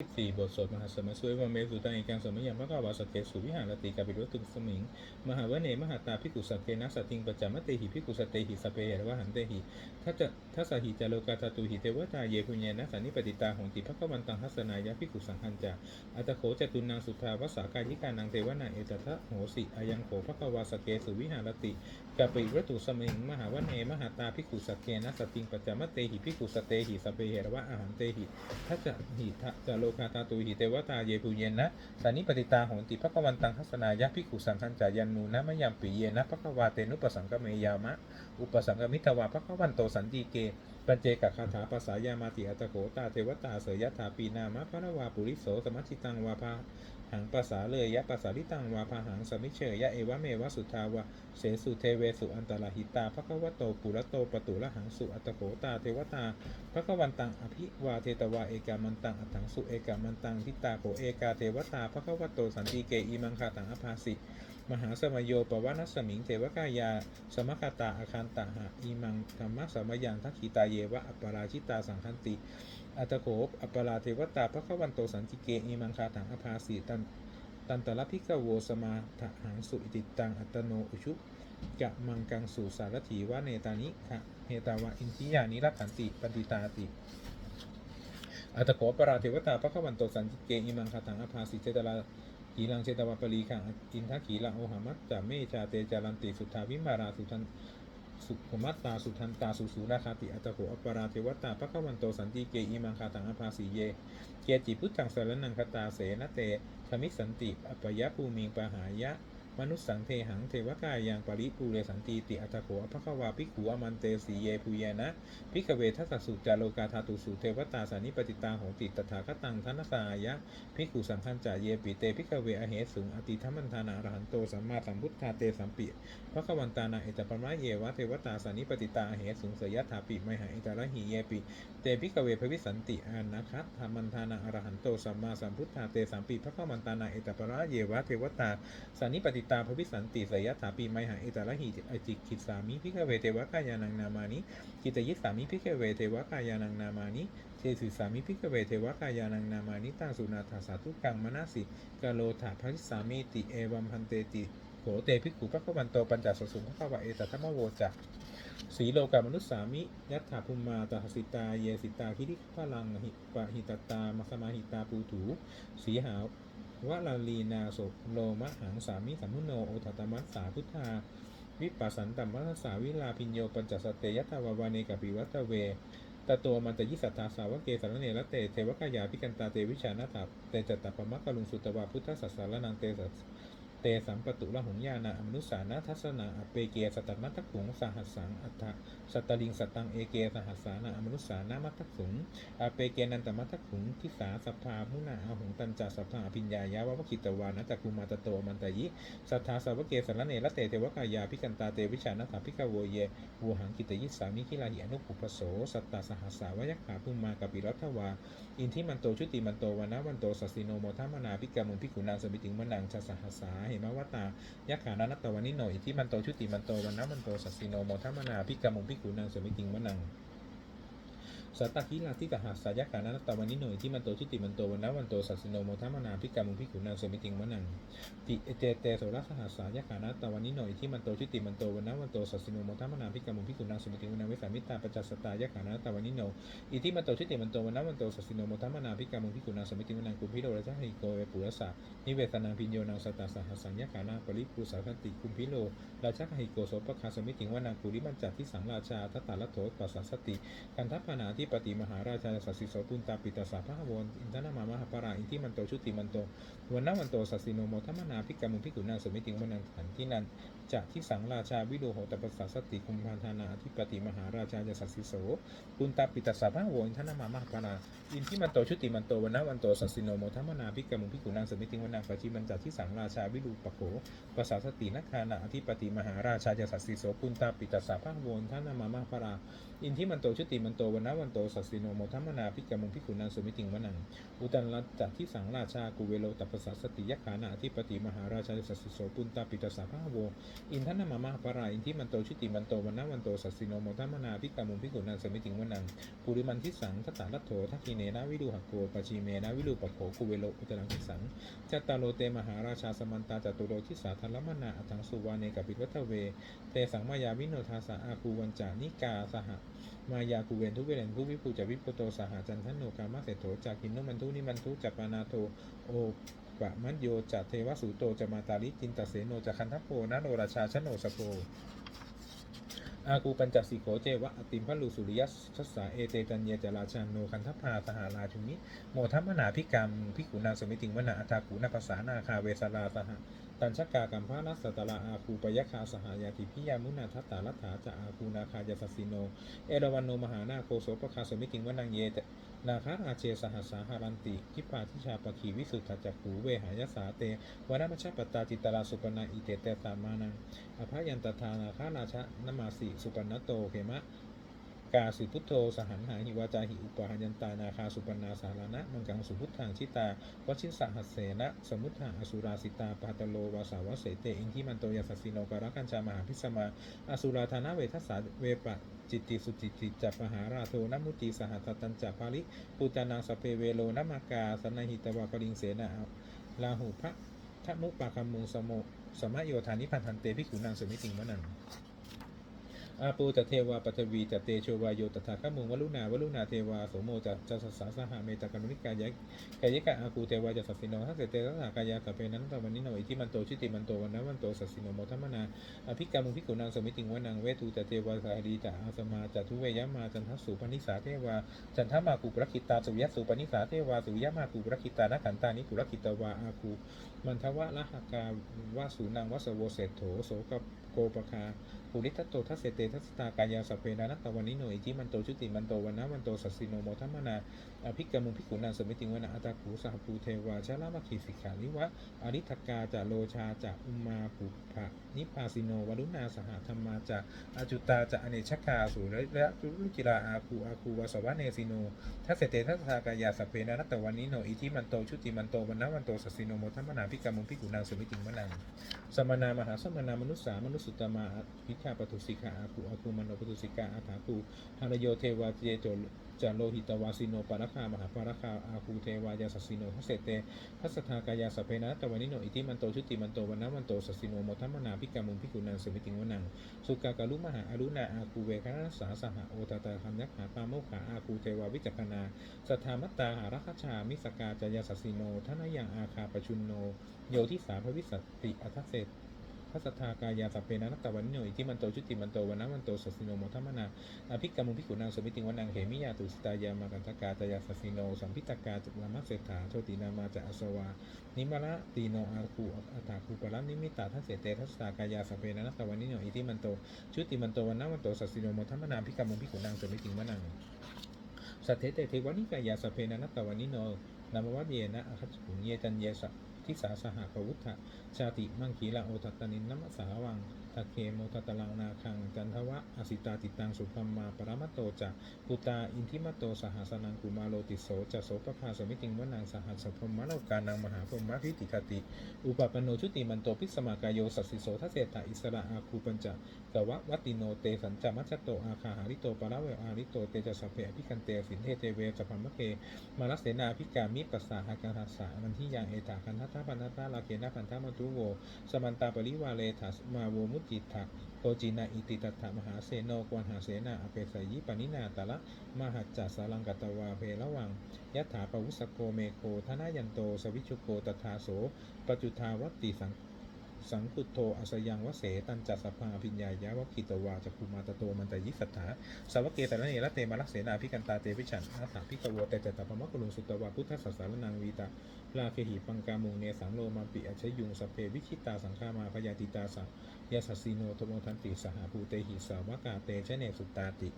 สี่บทสวดมหาสมณสวยวเมสุตังเอกังสมัยยังพระกวาสเกสุวิหารติกาปิรุตุสมิง มหาวเนมหาตาพิกุสักเกนะสติงปจามเตหิพิกุสเตหิสเปหรวะหันเตหิทัจทัสหิจโลกาตตุหิเทวตาเยพุญเยนะสันนิปติตาหงติภควันตังทัสนายะพิกุสังคันจาอัตโขจตุนางสุทาวสากายิกานังเทวนาเอตทะโหสิอายังโขภควาสเกสุวิหารติกาปิรุตุสมิง มหาวเนมหาตาพิกุสักเกนะสติงปจามเตหิพิกุสเตหิสเปหรวะอหันเตหิทัจจะหิทัจโลกาตาตุหิเทวตาเยปุเยนะสานิปติตาโหนติพระกวันตังทัศนายะพิกขุสังคัญจายันนูนะมะยัมปิเยนะพระกวาเตนุปสังกเมยามะ อุปสังกมิทวาภควันโตสันติเกปัญเจกคาถาภาษายามาติอัตโขตาเทวตาเสยยถาปีนามะพระวาปุริโสสมัชิตังวาภา หังภาษาเลยยะภาษาลิตังวาภาหังสมิเชยยะเอวะเมวะสุทาวะเสสุเทเวสุอันตรหิตาพระกวโตปุระโตปตุละหังสุอัตโขตาเทวตาพระกวันตังอภิวาเทตวาเอกามันตังอัตถังสุเอกามันตังทิตาโขเอกาเทวตาพระกวโตสันติเกอีมังคาตังอภาสิ มหาสมโยปวานัสสมิงเทวกายา สมคตาอาคันตะหะอีมังธรรมะสมยังทักขิตาเยวะอัปปราชิตาสังคันติ อัตโขปอัปปราเทวตาพระกวันโตสันติเกอีมังคาตังอภาสิตันตันตระพิกโวสมาทหังสุอิติตังอัตโนอุชุกะมังกังสุสารถีวะเนตานิคะเฮตาวะอินทิยานิรักขันติปฏิตาติอัตโขปราเทวตาพระขวันโตสันติเกอิมังคาตังอภาสิเจตลา ขีลังเชตวัปรีขังอินทขีลังโอหามัตจาเมชาเตจารันติสุทธาวิมาราสุทันสุขมัตตาสุทันตาสุสูราคาติอัตโขอปราเทวตาพระขวันโตสันติเกอิมังคาตังอภาสีเย เกจิพุทธังสารนังคตาเสนเตธมิสันติ อัปปยภูมิงปหายะ มนุสสังเทหังเทวกายยังปริปูเรสันติติอัตโขอภควาภิกขุอมันเตสีเยภูเยนะพิกเวทัสสุจาโลกาธาตุสุเทวตาสานิปติตาโหติตถาคตังทนสายะพิกขุสังคัญจาเยปิเตพิกเวอเหสุงอติธรรมันธานาอรหันโตสัมมาสัมพุทธาเตสัมปิพระควันตานาเอตปรมะเยวะเทวตาสานิปติตาอเหสุงเสยถาปิไมหาอิตาระหิเยปิเตพิกเวภวิสันติอานาคัตธรรมันธานาอรหันโตสัมมาสัมพุทธาเตสัมปิพระควันตานาเอตปรมะเยวะเทวตาสานิปติตาภวิสันติสยถาปิไมหาอิตาระหิอจิกิสามิพิกเวเทวกายานังนามานิกิตยิสามิพิกเวเทวกายานังนามานิเทสุสามิพิกเวเทวกายานังนามานิตังสุนาถาสาธุกังมนาสิกาโลถาภริสามิติเอวัมพันเตติโขเตภิกขุปะคะวันโตปัญจสสุภควะเอตทัมมโวจักสีโลกามนุสสามิ ยัตถาภุมมาตหสิตา เยสิตาคิริพลังหิปะหิตตามสมาหิตาปูถู สีหาวะลาลีนาสุโลมะหังสามิสัมมุโนโอทัตมัสสาพุทธา วิปัสสันตัมมัสสาวิลาพิญโยปัญจสเตยตาวาวาเนกปิวัตเวตตัวมันตยิสัทธาสาวเกสารเนรเตเทวกายาพิกันตาเตวิชานาถาเตจตัปมะกลุงสุตวาพุทธสัสสารนังเตสัส เตสัมปตุละหงยานาอมนุสานาทัสนาอเปเกสตัมมัตตขุงสหัสสังอัฏฐสัตตลิงสตังเอเกสหัสสานาอมนุสานามัตตขุงอเปเกนันตมัตตขุงทิสาสัพพามุนาอาหงตันจาสัพพาอภิญญายาวะวคิตวานะจักกุมาตโตอมันตยิสัทธาสาวกเกสรเนละเตเทวกายาพิกันตาเตวิชานาถาพิกาโวเยวูหังกิตยิสามิคิลาหิอนุปุปโสสัตตาสหัสสาวยักขาภูมากปิรัตวาอินทิมันโตชุติมันโตวานาวันโตสัสสิโนโมทัมนาพิกามุงพิกุนางสมิติงมนังชาสหัสสาหมวตายักขานานัตตวานิโนอิทิมันโตชุติมันโตวันาวันโตสัสสิโนโมทัมนาพิกามุงพิกุนังสมิติงมนัง สตตคิลาทิกหัสสายกานันตตวานิโนอิที่มันโตชิติมันโตวันนะวันโตสัสโนโมทัมมนาพิกามุงพิกุนางสมิติงมนังติเจเตโสรัสหัสสายกานันตตวานิโนอิที่มันโตชิติมันโตวันนะวันโตสัสโนโมทัมมนาพิกามุงพิกุนางสมิติงมนังเวสามิตาปัจจสตายกานันตตวานิโนอิที่มันโตชิติมันโตวันนะวันโตสัสโนโมทัมมนาพิกามุงพิกุนางสมิติงมนังกุมพิโรระจหิโกเวปุระสะนิเวสนังพิญโยนางสตาสหัสสัญญกานาปริปุสาคติกุมพิโรราชกหิโกโสปคาสมิติงวนังกุริมันจัตที่สังราชาทัตตาลโถปัสสัสติกันทัพนาที่ปฏิมหาราชาสัสสิโสปุนตาปิตาสาพะวนอินทนามามหาปราอินที่มันโตชุติมันโตวันนวันโตสัสสิโนโมทัมมนาพิกามุพิกุนาสมิติงวันนันขันที่นันจากที่สังราชาวิโดโหตปัสสะสติคุมพานธานาที่ปฏิมหาราชาจะสัสสิโสปุนตาปิตาสาพะวนอินทนามามหาปราอินที่มันโตชุติมันโตวันนวันโตสัสสิโนโมทัมมนาพิกามุพิกุนาสมิติงวันนันปัจจิมันจากที่สังราชาวิดูปโขปัสสะสตินักขานาที่ปฏิมหาราชาจะสัสสิโสปุนตาปิตาสาพะวนอินนามามหาปรา อินทิมันโตชุติมันโตวันนะวันโตสัสสิโนโมทัมมนาพิกามุงพิกุนังสุมิติงวนังอุตันรัตจัที่สังราชากุเวโลตัปสสสติยขานาธิปติมหาราชาสัสสิโสปุนตาปิตาสาภาโวอินทนามามาปราอินทิมันโตชุติมันโตวันนะวันโตสัสสิโนโมทัมมนาพิกามุงพิกุนังสุมิติงวนังปุริมันทิสังทัตตาลัตโถทักขิเนนะวิดูหกโกปชีเมนะวิดูปโขกุเวโลอุตรังทิสังจัตตาโลเตมหาราชาสมันตาจตุโรทิสาทัลมนาอัตังสุวาเนกปิวัตเวเตสังมายาวิโนทาสาอาคูวันจานิกาสห มายาคูเวนทุเวเรนผู้วิภูจาวิปโตสหจันทโนกามาเสโถจากกินโนมันทุนิมันทุจัปปานาโทโอปะมัญโยจัเทวสุโตจะมาตาลิจินตเสโนจะคันทัพโพนะโนราชาชโนสโพอากูปัญจสิโขเจวะอติมพลูสุริยสชัสสาเอเตตัญเยจราชาโนคันทัพพาสหาราชุมิโมทัมมนาพิกรรมพิกุณาสมิติงวนาอัตากูนาภาษานาคาเวสลาสห ตันชกากัมพานัสตลาอาคูปยคาสหายาติพิยามุนาทัตตาลัตถาจะอาคูนาคายาสสิโน เอราวันโนมหานาโคโสปคาสมิติงวนังเยตนาคาอาเชสหัสสาหารันติทิปาทิชาปคีวิสุทธจักขูเวหายสาเตวนามัชปตตาจิตตราสุปนาอิเตเตตามานังอภยันตทานาคาราชะนมาสิสุปันนโตเขมะ กาสิพุทโธสหันหาหิวาจาหิอุปหายันตานาคาสุปันนาสารานะมังกังสุพุทธังชิตาวชินสหัสเสนะสมุทธาอสุราสิตาปาตโลวาสาวะเสเตอินทิมันโตยัสสสิโนการกัญจามหาพิสมาอสุราธานาเวทัสสาเวปะจิตติสุจิตติจัปปหาราโทนมุติสหัสตัญจัปาลิปุตตานาสพเพเวโลนมากาสนหิตวาปริงเสนาลาหุพระทะมุปาคามุงสโมสมะโยธานิพันธันเตพิขุนังสมิติงวนัง อาปูตเทวาปัทวีจเตโชวายโยตถาคมุงวลุนาวลุนาเทวาโสโมจะจะสสาสหาเมตกานุนิกายะกายกะอาคูเทวาจะสัสสิโนทัสเสเตทัสสากายาสัพเพนันตวันนิโนอิทิมันโตชิติมันโตวันนวันโตสัสสิโนโมทัมมนาอภิกามุภิกขุนังสมิติงวนังเวทูจเทวาสารีจะอาสมาจะทุเวยมาจันทสุปนิสาเทวาจันทมากุปรคิตาสุยสุปนิสาเทวาสุยมากุปรคิตานักขันตานิกุรคิตวาอาคูมันทวะละหกาวาสูนังวสโวเศโถโสกโกปคาปุริทัตโตทัสเตทัสตากายาสเพนานัตตวันนิโนอิจิมันโตชุติมันโตวันนะวันโตสัสสิโนโมทัมมนาอภิกรมุภิกุนันสมิติงวนาอัตาคูสหภูเทวาชาลามัคคีสิกขานิวะอริทกาจะโลชาจะอุมาปุภะนิพาสิโนวรุณาสหธรรมาจะอจุตาจะอเนชกาสุระระจุรุจิราอาคูอาคูวสวะเนสิโนทัสเตทัสตากายาสเพนานัตตวันนิโนอิจิมันโตชุติมันโตวันนะวันโตสัสสิโนโมทัมมนาภิกรมุภิกุนันสมิติงวนังสมนามหาสมนามนุษสามนุสสุตมาพิฆาปตุสิกาอาภูอาภูมโนปตุสิกาอาถาภูหารโยเทวาเจโจจาโลหิตวาสิโนปารคามหาปารคาอาภูเทวายาสสสิโนทัสเสเตทัสสทากายาสเพนะตวันิโนอิทิมันโตชุติมันโตวันนะวันโตสสสิโนโมทัมมนาพิกามุงพิกุนังสมิติงวนังสุกากาลุมหาอรุณาอาคูเวคณสาสหโอตตาคัมยักหาปาโมขาอาคูเทวาวิจักนาสัทธามัตตาหารัคชามิสกาจายาสสสิโนทนายังอาคาปชุนโนโยที่สาพวิสัตติอัทเศษ พัสทากายาสัพเพนะนัตตวันนิโนอิทิมันโตชุติมันโตวันนะมันโตสัสสิโนโมทัมมนาอภิกรรมุภิกขุนางสมิติงวนังเหมิยาตุสตายามากันทกาตยาสัสสิโนสัมพิตกาจักรามัสเศรษฐาโชตินามาจะอสวานิมระตีโนอาคูอัตาคูปะละนิมิตาทัสเสเตทัสสากายาสัพเพนะนัตตวันนิโนอิทิมันโตชุติมันโตวันนะมันโตสัสสิโนโมทัมมนาอภิกรรมุภิกขุนางสมิติงวนังสัทเทเตเทวานิกายาสัพเพนะนัตตวันนิโนนามวัตเยนะอคัจฉุเยจันเยสะ ทิสาสหปวุฒะชาติมังคีลาโอทัตตนินนัมสาวัง ตะเคโมทัตตลังนาคัง จันทวะอสิตาติตังสุพัมมาปรมัตโตจะปุตาอินทิมัตโตสหัสนังกุมาโลติโสจะโสปภาสมิติงวนังสหัสสพมมะโลกานังมหาพรหมพิติคติ อุปปนโนชุติมันโตพิสมากายโยสัสสิโสทัเสตาอิสระอาคูปัญจกวะวัตติโนเตสัญจมัชโตอาคาหาริโตปะระเวอาริโตเตจะสพเพอภิคันเตสินเทเตเวจะพัมมะเกมาลัสเสนาพิกามิปัสสาหาการทัสสะมันที่ยังเอตาคันทัตตาปันทัตตาลาเกนะพันธมัตุโวสมันตาปริวาเลทัสมาโวมุกิตะโกจินาอิติตัตถมหาเสโนกวนหาเสนาอเปสยิปนินาตะละมหัจจสาลังกตวาเพระวังยัตถาปวุสโกเมโคธนายันโตสวิชุโกตถาโสปจุทาวัตติสัง สังคุโตอสยังวเสตันจัสสภาพิญญายะวคิตวาจักุมาตโตมันตยิสัทธาสาวเกตระเนระเตมาลักเสนาพิกันตาเตพิฉันอาถาพิกโวเตจตปมะกุลุงสุตวาพุทธสัสารนังวีตาลาเคหิปังกามุงเนสังโลมาปิอชยุงสเพวิชิตาสังฆามาพยาติตาสะยาสัสสิโนโทโมทันติสหภูเตหิสาวกาเตชะเนสุตตาติ